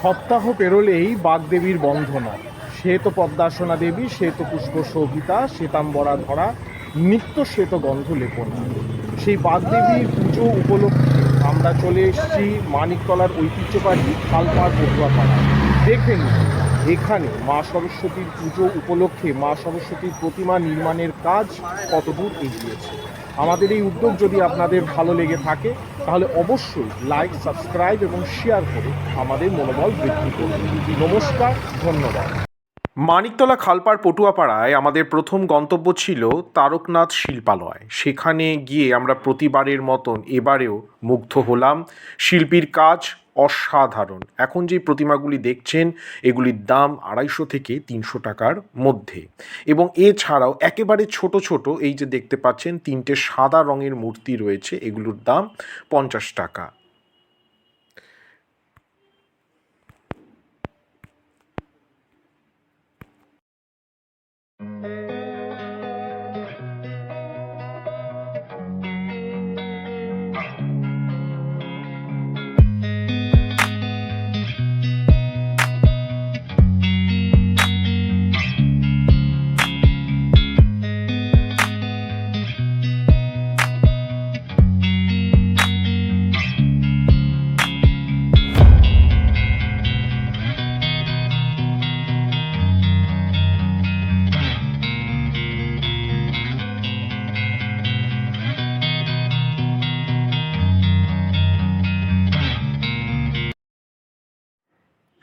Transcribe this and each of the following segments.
সপ্তাহ পেরোলেই বাগদেবীর বন্ধনা। সে তো পদ্মাসনা দেবী সে তো পুষ্প শোভিতা, শ্বেতাম্বরা ধরা, নিত্য শ্বেত গন্ধ লেপনা। সেই বাগদেবীর পুজো উপলক্ষে আমরা চলে এসেছি মানিকতলার ঐতিহ্যবাহী খালপাড় পটুয়াপাড়া দেখবেন এখানে মা সরস্বতীর পুজো উপলক্ষে মা সরস্বতীর প্রতিমা নির্মাণের কাজ কতদূর এগিয়েছে। আমাদের এই উদ্যোগ যদি আপনাদের ভালো লেগে থাকে, তাহলে অবশ্যই লাইক সাবস্ক্রাইব এবং শেয়ার করে আমাদের মনোবল বৃদ্ধি করুন। নমস্কার, ধন্যবাদ। মানিকতলা খালপাড় পটুয়াপাড়ায় আমাদের প্রথম গন্তব্য ছিল তারকনাথ শিল্পালয়। সেখানে গিয়ে আমরা প্রতিবারের মতন এবারেও মুগ্ধ হলাম। শিল্পীর কাজ অসাধারণ। এখন যে প্রতিমাগুলি দেখছেন, এগুলির দাম আড়াইশো থেকে তিনশো টাকার মধ্যে। এবং এছাড়াও একেবারে ছোট ছোট, এই যে দেখতে পাচ্ছেন, তিনটে সাদা রঙের মূর্তি রয়েছে, এগুলোর দাম পঞ্চাশ টাকা।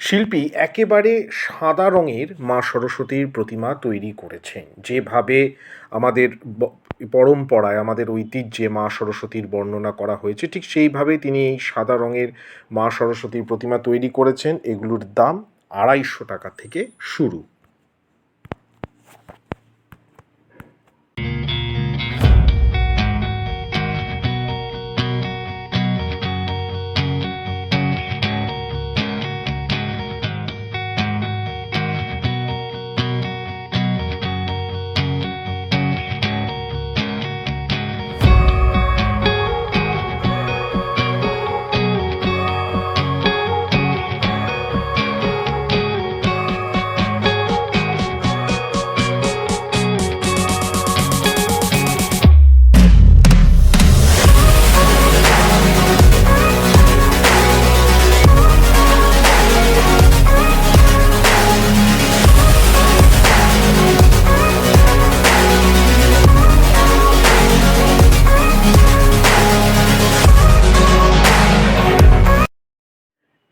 শিল্পী একেবারে সাদা রঙের মা সরস্বতীর প্রতিমা তৈরি করেছেন। যেভাবে আমাদের পরম্পরায় আমাদের ঐতিহ্যে মা সরস্বতীর বর্ণনা করা হয়েছে, ঠিক সেইভাবেই তিনি এই সাদা রঙের মা সরস্বতীর প্রতিমা তৈরি করেছেন। এগুলোর দাম আড়াইশো টাকা থেকে শুরু।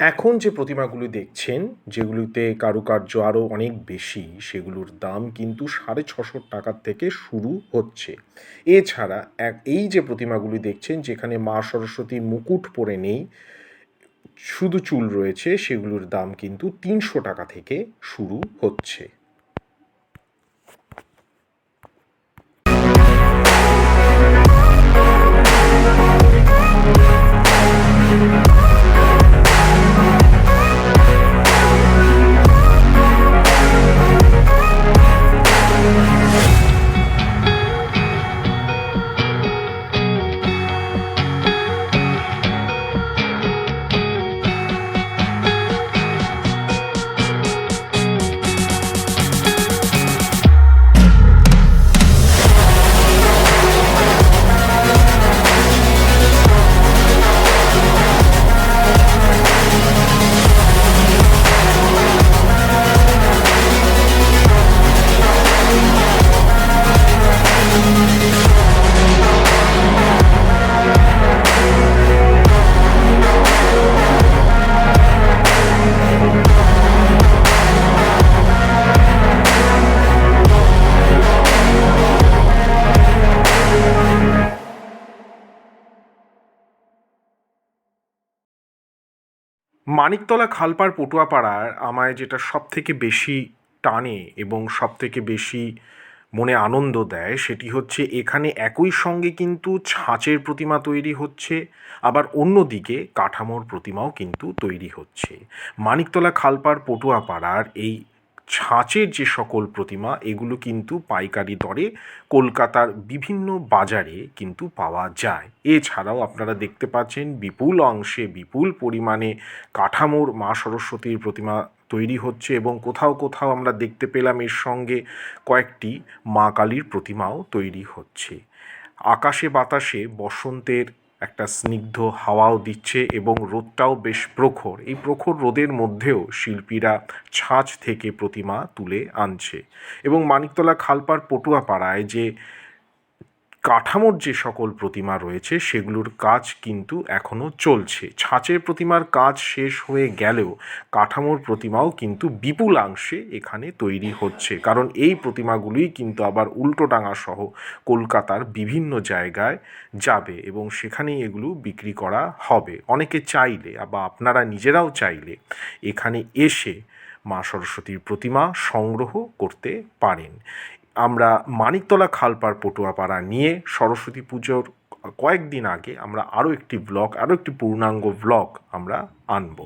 এখন যে প্রতিমাগুলি দেখছেন, যেগুলিতে কারুকার্য আরও অনেক বেশি, সেগুলোর দাম কিন্তু সাড়ে ছশো টাকার থেকে শুরু হচ্ছে। এছাড়া এক, এই যে প্রতিমাগুলি দেখছেন, যেখানে মা সরস্বতী মুকুট পরে নেই, শুধু চুল রয়েছে, সেগুলোর দাম কিন্তু তিনশো টাকা থেকে শুরু হচ্ছে। মানিকতলা খালপাড় পটুয়াপাড়ার আমায় যেটা সব থেকে বেশি টানে এবং সব থেকে বেশি মনে আনন্দ দেয় সেটি হচ্ছে এখানে একই সঙ্গে কিন্তু ছাঁচের প্রতিমা তৈরি হচ্ছে, আবার অন্যদিকে কাঠামোর প্রতিমাও কিন্তু তৈরি হচ্ছে। মানিকতলা খালপাড় পটুয়াপাড়ার এই ছাঁচের যে সকল প্রতিমা, এগুলো কিন্তু পাইকারি দরে কলকাতার বিভিন্ন বাজারে কিন্তু পাওয়া যায়। এছাড়াও আপনারা দেখতে পাচ্ছেন বিপুল অংশে বিপুল পরিমাণে কাঠামোর মা সরস্বতীর প্রতিমা তৈরি হচ্ছে এবং কোথাও কোথাও আমরা দেখতে পেলাম এর সঙ্গে কয়েকটি মা কালীর প্রতিমাও তৈরি হচ্ছে। আকাশে বাতাসে বসন্তের একটা স্নিগ্ধ হাওয়াও দিচ্ছে এবং রোদটাও বেশ প্রখর। এই প্রখর রোদের মধ্যেও শিল্পীরা ছাঁচ থেকে প্রতিমা তুলে আনছে। এবং মানিকতলা খালপার পটুয়াপাড়ায় যে কাঠামোর যে সকল প্রতিমা রয়েছে, সেগুলোর কাজ কিন্তু এখনও চলছে। ছাঁচের প্রতিমার কাজ শেষ হয়ে গেলেও কাঠামোর প্রতিমাও কিন্তু বিপুলাংশে এখানে তৈরি হচ্ছে। কারণ এই প্রতিমাগুলিই কিন্তু আবার উল্টোডাঙা সহ কলকাতার বিভিন্ন জায়গায় যাবে এবং সেখানেই এগুলো বিক্রি করা হবে। অনেকে চাইলে বা আপনারা নিজেরাও চাইলে এখানে এসে মা সরস্বতীর প্রতিমা সংগ্রহ করতে পারেন। আমরা মানিকতলা খালপার পটুয়াপাড়া নিয়ে সরস্বতী পুজোর কয়েকদিন আগে আমরা আরও একটি ব্লক আরও একটি পূর্ণাঙ্গ ব্লক আমরা আনব।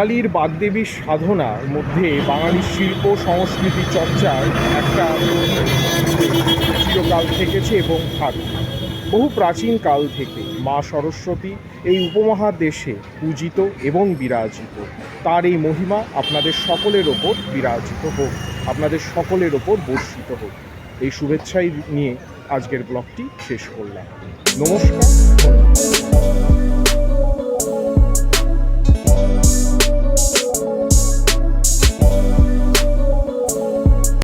বাঙালির বাগদেবীর সাধনার মধ্যে বাঙালির শিল্প সংস্কৃতি চর্চার একটা চিরকাল থেকেছে এবং থাকবে। বহু প্রাচীন কাল থেকে মা সরস্বতী এই উপমহাদেশে পূজিত এবং বিরাজিত। তার এই মহিমা আপনাদের সকলের ওপর বিরাজিত হোক, আপনাদের সকলের ওপর বর্ষিত হোক। এই শুভেচ্ছাই নিয়ে আজকের ব্লগটি শেষ করলাম। নমস্কার